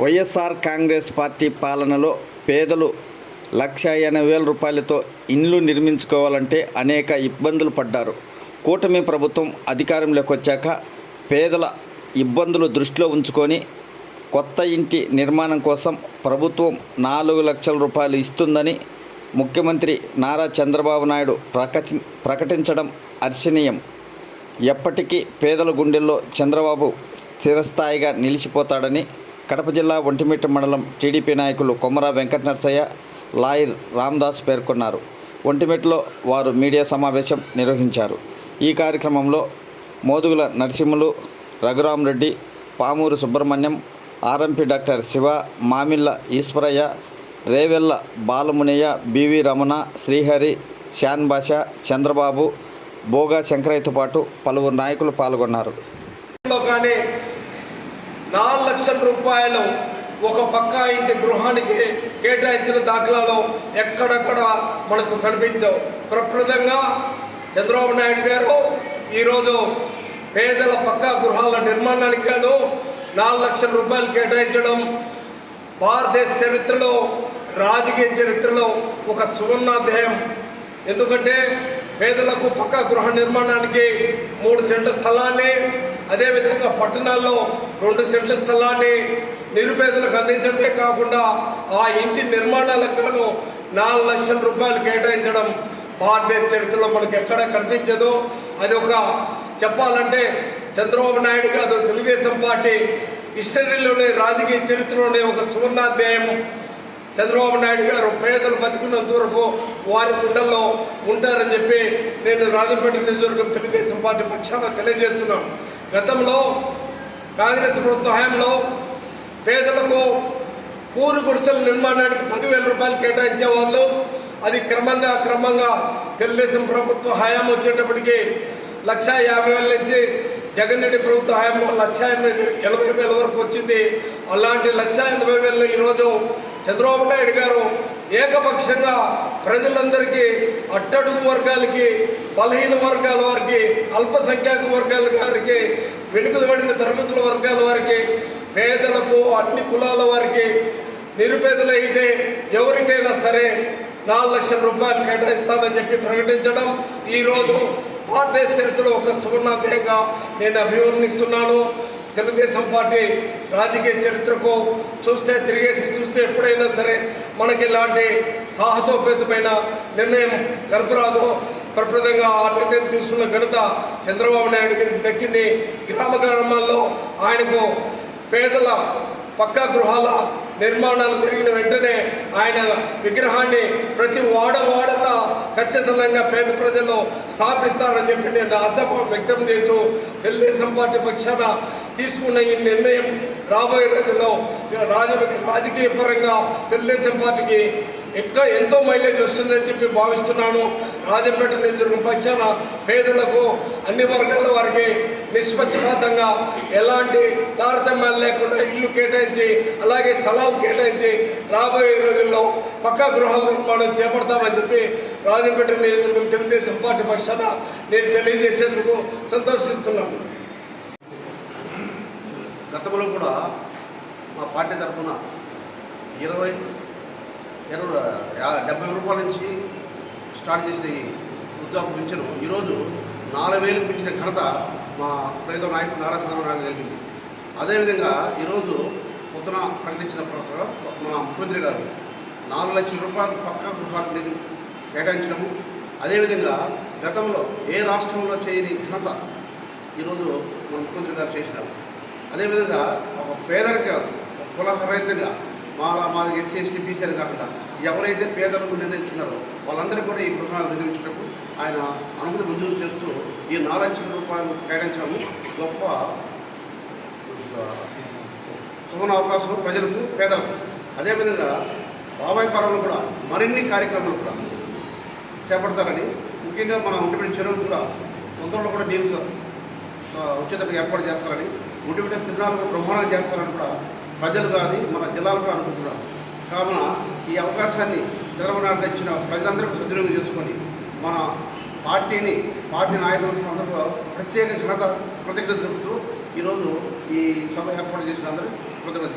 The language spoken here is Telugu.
వైఎస్ఆర్ కాంగ్రెస్ పార్టీ పాలనలో పేదలు లక్ష ఎనభై వేల రూపాయలతో ఇండ్లు నిర్మించుకోవాలంటే అనేక ఇబ్బందులు పడ్డారు. కూటమి ప్రభుత్వం అధికారంలోకి వచ్చాక పేదల ఇబ్బందులు దృష్టిలో ఉంచుకొని కొత్త ఇంటి నిర్మాణం కోసం ప్రభుత్వం నాలుగు లక్షల రూపాయలు ఇస్తుందని ముఖ్యమంత్రి నారా చంద్రబాబు నాయుడు ప్రకటి ప్రకటించడం హర్షణీయం ఎప్పటికీ పేదల గుండెల్లో చంద్రబాబు స్థిరస్థాయిగా నిలిచిపోతాడని కడప జిల్లా ఒంటిమిట్ట మండలం టీడీపీ నాయకులు కొమరా వెంకట నరసయ్య లాయర్ రామ్దాస్ పేర్కొన్నారు. ఒంటిమిట్టలో వారు మీడియా సమావేశం నిర్వహించారు. ఈ కార్యక్రమంలో Modugula Narasimhulu Raghurama Reddy Pamuru Subrahmanyam RMP doctor Siva Mamilla Eswaraiah Revella Balamunaiah BV Ramana Srihari Shan Basha Chandrababu Boga శంకరయ్యతో పాటు పలువురు నాయకులు పాల్గొన్నారు. నాలుగు లక్షల రూపాయలు ఒక పక్కా ఇంటి గృహానికి కేటాయించిన దాఖలాలు ఎక్కడక్కడ మనకు కనిపించవు. ప్రప్రదంగా చంద్రబాబు నాయుడు గారు ఈరోజు పేదల పక్కా గృహాల నిర్మాణానికి గాను నాలుగు లక్షల రూపాయలు కేటాయించడం భారతదేశ చరిత్రలో రాజకీయ చరిత్రలో ఒక సువర్ణాధ్యాయం. ఎందుకంటే పేదలకు పక్క గృహ నిర్మాణానికి మూడు సెంట్ల స్థలాన్ని అదేవిధంగా పట్టణాల్లో రెండు సెంట్ల స్థలాన్ని నిరుపేదలకు అందించడమే కాకుండా ఆ ఇంటి నిర్మాణాలకు గాను నాలుగు లక్షల రూపాయలు కేటాయించడం భారతదేశ చరిత్రలో మనకు ఎక్కడ కనిపించదు. అది ఒక చెప్పాలంటే చంద్రబాబు నాయుడు గారు తెలుగుదేశం పార్టీ హిస్టరీలోనే రాజకీయ చరిత్రలోనే ఒక సువర్ణాధ్యాయం చంద్రబాబు నాయుడు గారు పేదలు బతుకున్నంత వరకు వారి గుండెల్లో ఉంటారని చెప్పి నేను రాజంపేట నియోజకవర్గం తెలుగుదేశం పార్టీ పక్షాన తెలియజేస్తున్నాను గతంలో కాంగ్రెస్ ప్రభుత్వ హయాంలో పేదలకు పూరు గుడిసెల నిర్మాణానికి పదివేల రూపాయలు కేటాయించేవాళ్ళు అది క్రమంగా క్రమంగా తెలుగుదేశం ప్రభుత్వ హయాం వచ్చేటప్పటికి లక్ష యాభై వేల నుంచి జగన్ రెడ్డి ప్రభుత్వ హయాంలో లక్ష ఎనభై ఎనభై వేల వరకు వచ్చింది. అలాంటి లక్ష ఎనభై వేల ఈరోజు చంద్రబాబు నాయుడు గారు ఏకపక్షంగా ప్రజలందరికీ అట్టడుగు వర్గాలకి బలహీన వర్గాల వారికి అల్పసంఖ్యాక వర్గాల వారికి వెనుకబడిన తరగతుల వర్గాల వారికి పేదలకు అన్ని కులాల వారికి నిరుపేదలైతే ఎవరికైనా సరే నాలుగు లక్షల రూపాయలు కేటాయిస్తానని చెప్పి ప్రకటించడం ఈరోజు భారతదేశ చరిత్రలో ఒక సువర్ణాధ్యాయంగా నేను అభివర్ణిస్తున్నాను. తెలుగుదేశం పార్టీ రాజకీయ చరిత్రకు చూస్తే తిరిగేసి చూస్తే ఎప్పుడైనా సరే మనకి ఇలాంటి సాహతోపేతమైన నిర్ణయం కనపరాదు. ప్రప్రదంగా ఆ నిర్ణయం తీసుకున్న ఘనత చంద్రబాబు నాయుడు గారికి దక్కింది గ్రామ గ్రామాల్లో ఆయనకు పేదల పక్కా గృహాల నిర్మాణాలు జరిగిన వెంటనే ఆయన విగ్రహాన్ని ప్రతి వాడ వాడన ఖచ్చితంగా పేద ప్రజలు స్థాపిస్తారని చెప్పి నేను ఆశాభావం వ్యక్తం చేస్తూ తెలుగుదేశం పార్టీ పక్షాన తీసుకున్న ఈ నిర్ణయం రాబోయే రోజుల్లో రాజ రాజకీయ పరంగా తెలుగుదేశం పార్టీకి ఎక్కువ ఎంతో మైలేజ్ వస్తుందని చెప్పి భావిస్తున్నాను. రాజంపేట నియోజకవర్గం పక్షాన పేదలకు అన్ని వర్గాల వారికి నిష్పక్షపాతంగా ఎలాంటి తారతమ్యాలు లేకుండా ఇల్లు కేటాయించి అలాగే స్థలాలు కేటాయించి రాబోయే రోజుల్లో పక్కా గృహాల నిర్మాణం చేపడతామని చెప్పి రాజంపేట నియోజకవర్గం తెలుగుదేశం పార్టీ పక్షాన నేను తెలియజేసేందుకు సంతోషిస్తున్నాను. గతంలో కూడా మా పార్టీ తరఫున ఇరవై ఇరవై డెబ్బై రూపాయల నుంచి స్టార్ట్ చేసిన ఈ వృద్ధాప్య పింఛను ఈరోజు నాలుగు వేలు పెంచిన ఘనత మా ప్రేత నాయకుడు నారా చంద్రబాబు నాయుడు కలిగింది అదేవిధంగా ఈరోజు పొద్దున ప్రకటించిన ప్రకారం మన ముఖ్యమంత్రి గారు నాలుగు లక్షల రూపాయలు పక్కా గృహాలు నేను కేటాయించడము. అదేవిధంగా గతంలో ఏ రాష్ట్రంలో చేయని ఘనత ఈరోజు మన ముఖ్యమంత్రి గారు చేసినారు. అదేవిధంగా ఒక పేదరిక కులరహితంగా మా మాది ఎస్సీ ఎస్టీ బీసీలు కాకుండా ఎవరైతే పేదలకు నిర్ణయించున్నారో వాళ్ళందరికీ కూడా ఈ గృహాలు నిర్మించినప్పుడు ఆయన అనుమతి మంజూరు చేస్తూ ఈ నాలుగు లక్షల రూపాయలు కేటాయించడం గొప్ప ఆ, అవకాశం ప్రజలకు పేదలకు. అదేవిధంగా బాబాయ్ కాలంలో కూడా మరిన్ని కార్యక్రమాలు కూడా చేపడతారని ముఖ్యంగా మన ఉండిపెట్టి చెరువులు కూడా తొందరలో కూడా నీళ్ళు వచ్చేటప్పుడు ఏర్పాటు చేస్తారని ఉండిపెట్టే తిరునాళ్ళు కూడా బ్రహ్మాండంగా చేస్తారని కూడా ప్రజలు కానీ మన జిల్లాలు కూడా అనుకుంటున్నారు. కావున ఈ అవకాశాన్ని చంద్రబాబు నాయుడు ఇచ్చిన ప్రజలందరూ సద్వినియోగం చేసుకొని మన పార్టీని పార్టీ నాయకులకు అందరూ ప్రత్యేక ఘనత కృతజ్ఞత తెలుపుతూ ఈరోజు ఈ సభ ఏర్పాటు చేసిన అందరూ కృతజ్ఞత